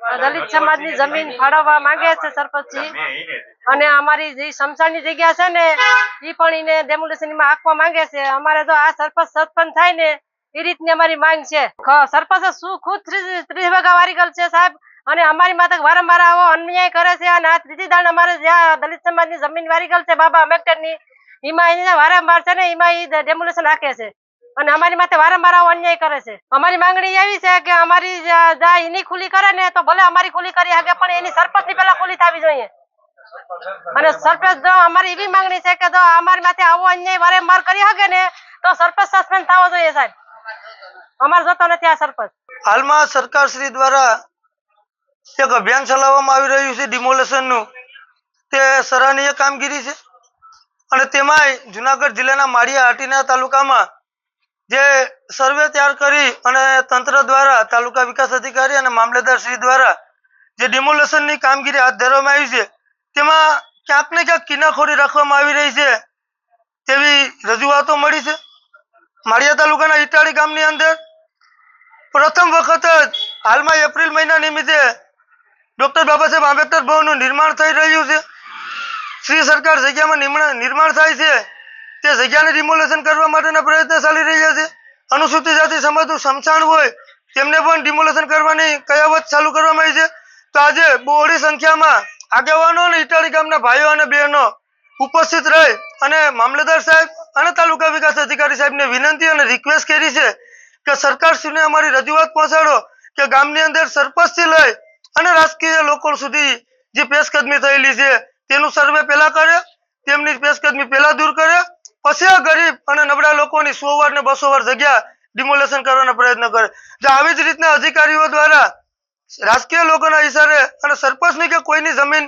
દલિત સમાજની જમીન ફાળવવા માંગે છે સરપંચજી. અને અમારી જે સમસાની જગ્યા છે ને એ પણ એને ડેમોલેશનમાં આપવા માંગે છે. અમારે તો આ સરપંચ સરપંચ થાય ને એ રીતની અમારી માંગ છે. સરપંચ શું ખુદ ત્રીસ વીઘા વારીગલ છે સાહેબ. અને અમારી માતા વારંવાર આવો અન્યાય કરે છે. અને આ ત્રીજી દાણ અમારે જ્યાં દલિત સમાજની જમીન વારીગલ છે બાબા આંબેડકરની એમાં એને વારંવાર છે ને એમાં એ ડેમોલેશન રાખે છે. અને અમારી માથે વારંવાર અન્યાય કરે છે. અમારી માંગણી એવી છે કે અમારી એની ખુલી કરે ને તો ભલે અમારી ખુલી કરી શકે, પણ એની સરપંચની પેલા ખુલી થવી જોઈએ. અને સરપંચ જો અમારી એવી માંગણી છે કે જો અમારી માથે આવો અન્યાય વારંવાર કરી શકે ને તો સરપંચ સસ્પેન્ડ થવો જોઈએ સાહેબ. અમારે જતો નથી આ સરપંચ. હાલમાં સરકાર શ્રી દ્વારા એક અભિયાન ચલાવવામાં આવી રહ્યું છે ડિમોલેશનનું તે સરાહનીય કામગીરી છે. અને તેમાંય જુનાગઢ જિલ્લાના માળિયા હાટીના તાલુકામાં જે સર્વે તૈયાર કરી અને તંત્ર દ્વારા, તાલુકા વિકાસ અધિકારી અને મામલેદાર શ્રી દ્વારા જે ડિમોલેશનની કામગીરી હાથ ધરવામાં આવી છે, તેમાં ક્યાંક ને ક્યાંક કિનાખોરી રાખવામાં આવી રહી છે તેવી રજૂઆતો મળી છે. માળિયા તાલુકાના ઇટાળી ગામની અંદર પ્રથમ વખત જ હાલમાં એપ્રિલ મહિના નિમિત્તે ડોક્ટર બાબા સાહેબ આંબેડકર ભવનનું નિર્માણ થઈ રહ્યું છે. શ્રી સરકાર જગ્યામાં નિર્માણ થાય છે. તે જગ્યાને ડિમોલેશન કરવા માટેના પ્રયત્ન ચાલી રહ્યા છે. અનુસૂચિત જાતિ સમાજનું સમસાણ હોય, તેમને પણ ડિમોલેશન કરવાની કયાવત ચાલુ કરવામાં આવી છે. તો આજે બહોળી સંખ્યામાં આગેવાનો અને ઇટાળી ગામના ભાઈઓ અને બહેનો ઉપસ્થિત રહી અને મામલતદાર સાહેબ અને તાલુકા વિકાસ અધિકારી સાહેબને વિનંતી અને રિક્વેસ્ટ કરી છે કે સરકારશ્રીને અમારી રજૂઆત પહોંચાડો કે ગામની અંદર સરપંચથી લઈ અને રાજકીય લોકો સુધી જે પેશકદમી થયેલી છે, તેનું સર્વે પહેલા કરે તેમની પેશકદમી પહેલા દૂર કરે પછી ગરીબ અને નબળા લોકોની સો વાર ને બસો વાર જગ્યા ડિમોલેશન કરવાનો પ્રયત્ન કરે. જો આવી જ રીતના અધિકારીઓ દ્વારા રાજકીય લોકોના ઈશારે અને સરપંચની કે કોઈની જમીન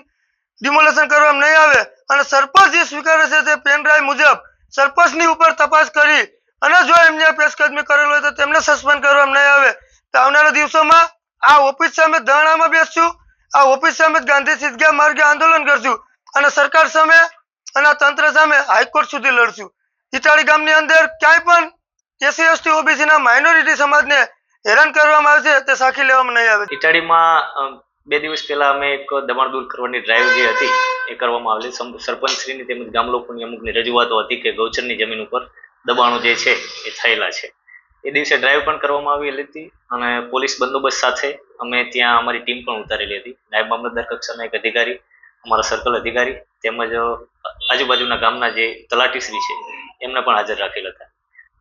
ડિમોલેશન કરવામાં નહીં આવે અને સરપંચ જે સ્વીકારે છે તે પેન ડ્રાઈવ મુજબ સરપંચની ઉપર તપાસ કરી અને જો એમને પેશકદમી કરેલ હોય તો તેમને સસ્પેન્ડ કરવામાં નહીં આવે. તો આવનારા દિવસોમાં આ ઓફિસ સામે ધરણામાં બેસશું, આ ઓફિસ સામે ગાંધી સિદ્ધગા માર્ગે આંદોલન કરશું અને સરકાર સામે અને તંત્ર સામે હાઈકોર્ટ સુધી લડશું. ઇટાળી ગામની અંદર ક્યાંય પણ એસસી એસટી ઓબીસી ના માઇનોરિટી સમાજને હેરાન કરવામાં આવે છે તે સાખી લેવામાં નહીં આવે. ઇટાડીમાં અમ, બે દિવસ પહેલા અમે એક દબાણ દૂર કરવાની ડ્રાઈવ જે હતી એ કરવામાં આવેલી. સમ- સરપંચશ્રીની તેમજ ગામ લોકોની અમુકની રજૂઆતો હતી કે ગૌચરની જમીન ઉપર દબાણો જે છે એ થયેલા છે. એ દિવસે ડ્રાઈવ પણ કરવામાં આવેલી હતી અને પોલીસ બંદોબસ્ત સાથે અમે ત્યાં અમારી ટીમ પણ ઉતારેલી હતી. નાયબ મામલતદાર કક્ષાના એક અધિકારી અમારા સર્કલ અધિકારી તેમજ આજુબાજુના ગામના જે તલાટીશ્રી છે, એમને પણ હાજર રાખેલ હતા.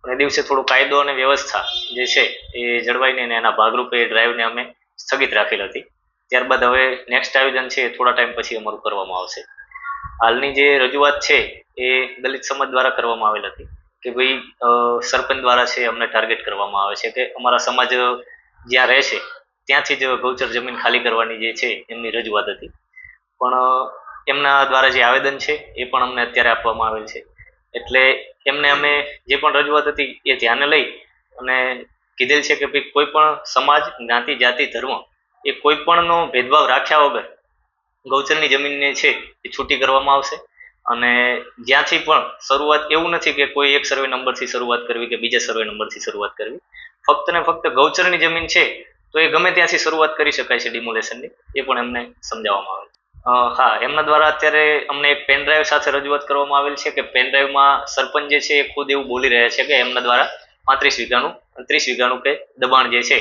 અને દિવસે થોડો કાયદો અને વ્યવસ્થા જે છે, એ જળવાઈને એના ભાગરૂપે એ ડ્રાઈવને અમે સ્થગિત રાખેલ હતી. ત્યારબાદ હવે નેક્સ્ટ આયોજન છે, એ થોડા ટાઈમ પછી અમારું કરવામાં આવશે. હાલની જે રજૂઆત છે, એ દલિત સમાજ દ્વારા કરવામાં આવેલ હતી કે ભાઈ સરપંચ દ્વારા છે, અમને ટાર્ગેટ કરવામાં આવે છે કે અમારા સમાજ જ્યાં રહે છે, ત્યાંથી જ ગૌચર જમીન ખાલી કરવાની જે છે, એમની રજૂઆત હતી. પણ એમના દ્વારા જે આવેદન છે, એ પણ અમને અત્યારે આપવામાં આવેલ છે. એટલે એમને અમે જે પણ રજૂઆત હતી, એ ધ્યાને લઈ અને કીધેલ છે કે ભાઈ, કોઈ પણ સમાજ, જ્ઞાતિ, જાતિ, ધર્મ, એ કોઈ પણનો ભેદભાવ રાખ્યા વગર ગૌચરની જમીનને છે, એ છૂટી કરવામાં આવશે. અને જ્યાંથી પણ શરૂઆત એવું નથી કે કોઈ એક સર્વે નંબરથી શરૂઆત કરવી કે બીજા સર્વે નંબરથી શરૂઆત કરવી. ફક્ત ને ફક્ત ગૌચરની જમીન છે, તો એ ગમે ત્યાંથી શરૂઆત કરી શકાય છે ડિમોલેશનની એ પણ એમને સમજાવવામાં આવે હા, એમના દ્વારા અત્યારે અમને એક પેન ડ્રાઈવ સાથે રજૂઆત કરવામાં આવેલ છે કે પેન ડ્રાઈવમાં સરપંચ જે છે એ ખુદ એવું બોલી રહ્યા છે કે એમના દ્વારા પાંત્રીસ વીઘાનું, ત્રીસ વીઘાનું કે દબાણ જે છે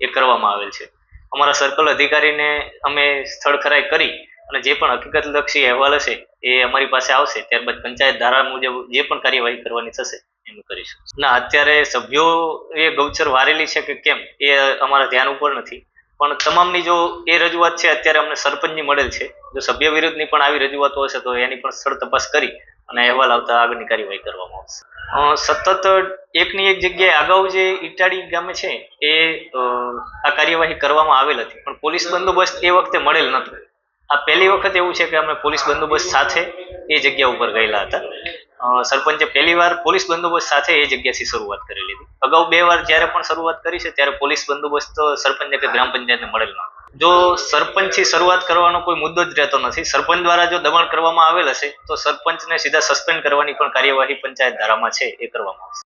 એ કરવામાં આવેલ છે. અમારા સર્કલ અધિકારીને અમે સ્થળ ખરાઈ કરી અને જે પણ હકીકતલક્ષી અહેવાલ હશે એ અમારી પાસે આવશે. ત્યારબાદ પંચાયત ધારા મુજબ જે પણ કાર્યવાહી કરવાની થશે એમ કરીશું. ના, અત્યારે સભ્યો એ ગૌચર વારેલી છે કે કેમ એ અમારા ધ્યાન ઉપર નથી. પણ તમામની જો એ રજૂઆત છે, અત્યારે અમને સરપંચની મળેલ છે. જો સભ્ય વિરુદ્ધની પણ આવી રજૂઆતો હશે, તો એની પણ સ્થળ તપાસ કરી અને અહેવાલ આવતા આગળની કાર્યવાહી કરવામાં આવશે. સતત એકની એક જગ્યાએ અગાઉ જે ઇટાડી ગામે છે, એ આ કાર્યવાહી કરવામાં આવેલ હતી, પણ પોલીસ બંદોબસ્ત એ વખતે મળેલ નહોતો. આ પહેલી વખત એવું છે કે અમે પોલીસ બંદોબસ્ત સાથે એ જગ્યા ઉપર ગયેલા હતા. સરપંચે પહેલી વાર પોલીસ બંદોબસ્ત સાથે એ જગ્યાથી શરૂઆત કરેલી હતી. અગાઉ બે વાર જ્યારે પણ શરૂઆત કરી છે, ત્યારે પોલીસ બંદોબસ્ત સરપંચ કે ગ્રામ પંચાયતને મળેલ ન જો સરપંચથી શરૂઆત કરવાનો કોઈ મુદ્દો જ રહેતો નથી, સરપંચ દ્વારા જો દબાણ કરવામાં આવેલ હશે, તો સરપંચને સીધા સસ્પેન્ડ કરવાની પણ કાર્યવાહી પંચાયત ધારામાં છે, એ કરવામાં આવશે.